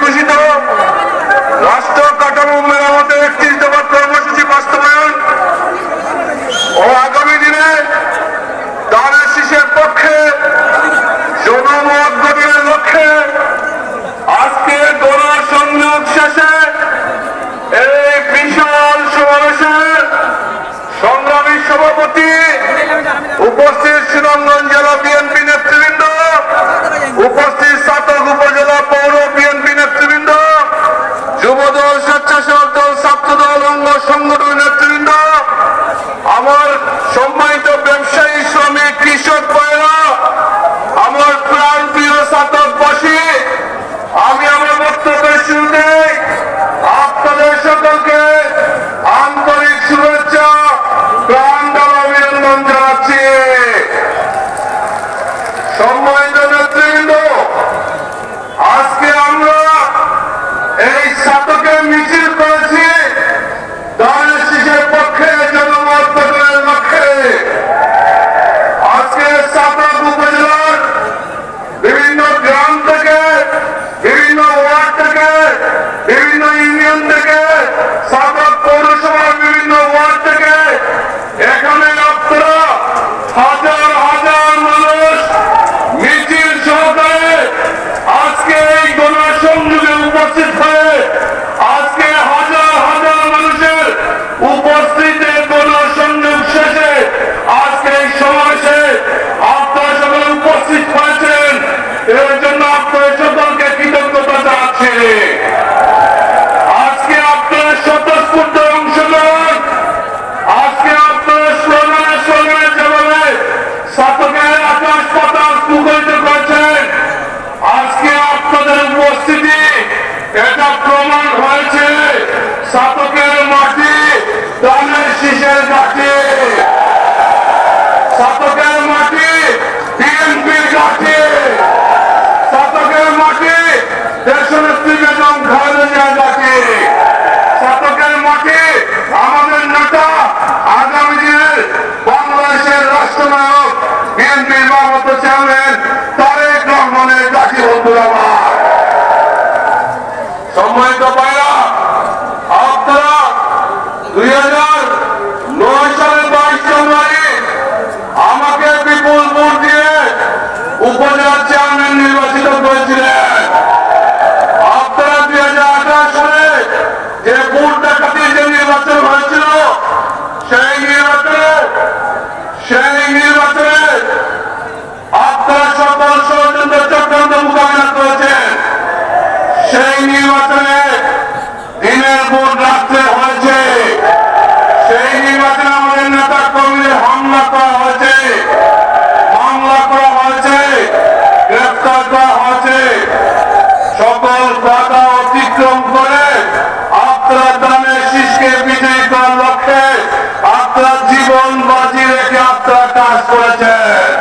ঘোষিত। রাষ্ট্র লক্ষ্যে আজকে দোলার সংযোগ শেষে এই বিশাল সমাবেশের সংগ্রামী সভাপতি উপস্থিত সুনামগঞ্জ জেলা বিএনপি নেতৃবৃন্দ উপস্থিত সাতক উপজেলা পৌর বিএনপি নেতৃবৃন্দ যুবদল স্বেচ্ছাসেবক দল ছাত্রদল অঙ্গ সংগঠন নেতৃবৃন্দ আমার সম্মানিত ব্যবসায়ী শ্রমিক কৃষক ভাইরা আমার প্রাণ প্রিয় সাতকবাসী আমি আমার বক্তব্যের শুরুতে আপনাদের সকলকে আন্তরিক শুভেচ্ছা প্রাণ ঢালা অভিনন্দন জানাচ্ছি সম্মানিত নেতৃবৃন্দ আজকে আমরা এই সাতকের মিছিল করেছি দানের শিশের পক্ষে জনমত গঠনের লক্ষ্যে আজকে সাতক উপজেলার বিভিন্ন গ্রাম থেকে বিভিন্ন ওয়ার্ড থেকে বিভিন্ন ইউনিয়ন থেকে সাতক পৌরসভার বিভিন্ন ওয়ার্ড থেকে এখানে আপনারা হাজার হাজার মানুষ মিছিল সহকারে আজকে এই গণসংযোগে উপস্থিত হয়ে আজকে হাজার হাজার মানুষের উপস্থিতিতে গণসংযোগ শেষে আজকে এই সমাবেশে আপনারা সকলে উপস্থিত হয়েছেন। এর জন্য আপনাদের সকলকে কৃতজ্ঞতা জানাচ্ছি। আজকে আপনারা স্বতঃস্ফূর্ত অংশগ্রহণ, আজকে আপনারা স্লোগানে স্লোগানে যেভাবে শতকের আকাশ পাতাল মুখরিত করছেন আজকে আপনাদের উপস্থিতি এটা প্রমাণ হয়েছে শতকের মাটি দানের শীষের ঘাটে শতকের মাটি বিএনপির ঘাটে শতকের মাটি দেশনেত্রী বেগম খালেদা জিয়ার ঘাটে শতকের মাটি আমাদের নেতা আগামী দিনের বাংলাদেশের রাষ্ট্রনায়ক বিএনপির ভারত চেয়ারম্যান তারেক রহমানের ঘাটি বন্ধুরা আমার সম্মানিত পায়রা আপনারা দুই হাজার নয় সালের বাইশ জানুয়ারি আমাকে বিপুল ভোট দিয়ে উপজেলা চেয়ারম্যান নির্বাচিত করেছিলেন। আপনারা দুই হাজার আঠাশ সালে যে ভোট ডাকাতি যে নির্বাচন হয়েছিল সেই নির্বাচনে সেই নির্বাচনে আপনারা সকল ষড়যন্ত্র চক্রান্ত মোকাবিলা করেছেন সেই নির্বাচনে দিনের ভোট রাত্রে হয়েছে সেই নির্বাচনে আমাদের নেতা কর্মীদের হামলা করা হয়েছে মামলা করা হয়েছে গ্রেফতার করা হয়েছে সকল বাধা অতিক্রম করে আপনারা দানের শীষকে বিজয়ী করার লক্ষ্যে আপনারা জীবন বাজি রেখে আপনারা কাজ করেছেন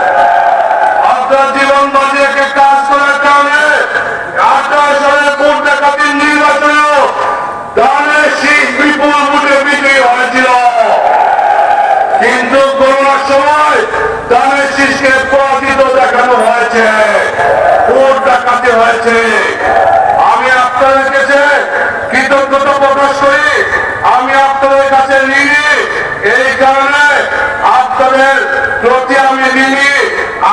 আপনার জীবন বাজি কাজ করার কারণে নির্বাচনেও দানের শীষ বিপুল হয়েছিল। কিন্তু করোনার সময় দানের শীষকে পরাজিত দেখানো হয়েছে, ভোট ডাকাতি হয়েছে আমি আপনাদের কাছে কৃতজ্ঞতা প্রকাশ করি আমি আপনাদের কাছে ঋণী এই কারণে আপনাদের প্রতি আমি ঋণী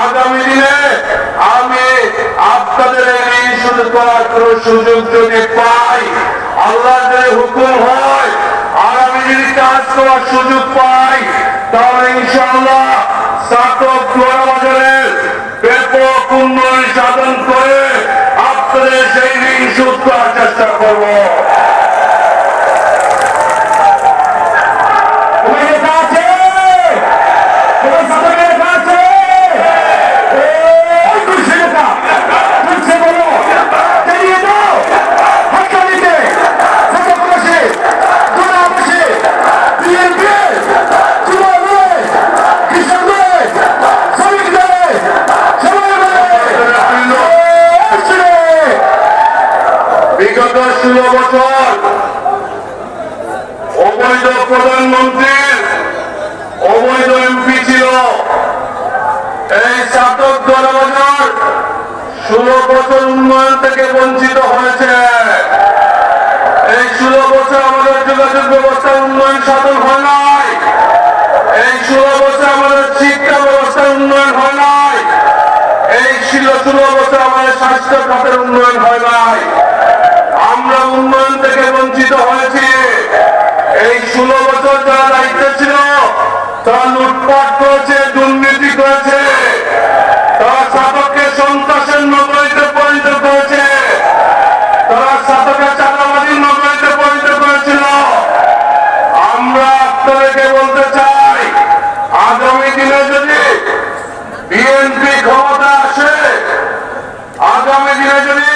আগামী দিনে আমি আপনাদের এই ঋণ শোধ করার কোন সুযোগ যদি পাই, আল্লাহ যদি হুকুম হয়, আর আমি যদি কাজ করার সুযোগ পাই বিগত ষোলো বছর। অবৈধ প্রধানমন্ত্রীর অবৈধ এমপি ছিল। এই চাতক দরবাজার ষোলো বছর উন্নয়ন থেকে বঞ্চিত হয়েছে। এই ষোলো বছর আমাদের যোগাযোগ ব্যবস্থার উন্নয়ন সাধন হয় নাই। এই ষোলো বছর আমাদের শিক্ষা ব্যবস্থার উন্নয়ন হয় নাই। এই ষোলো ষোলো বছর আমাদের স্বাস্থ্য খাতের উন্নয়ন হয় নাই। উন্নয়ন থেকে বঞ্চিত হয়েছি। এই ষোলো বছর দায়িত্বে ছিল লুটপাট করেছে, দুর্নীতি করেছে। তারা সন্ত্রাসের নগরীতে পরিণত করেছে। তারা নগরীতে পরিণত করেছিল। আমরা আপনাদেরকে বলতে চাই, আগামী দিনে যদি বিএনপি ক্ষমতা আসে, আগামী দিনে যদি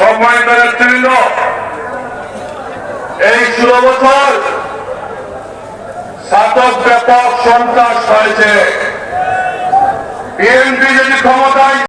সম্মানিত নেতৃবৃন্দ এই ষোলো বছর সাতক ব্যাপক সন্ত্রাস হয়েছে বিএনপি যদি ক্ষমতায়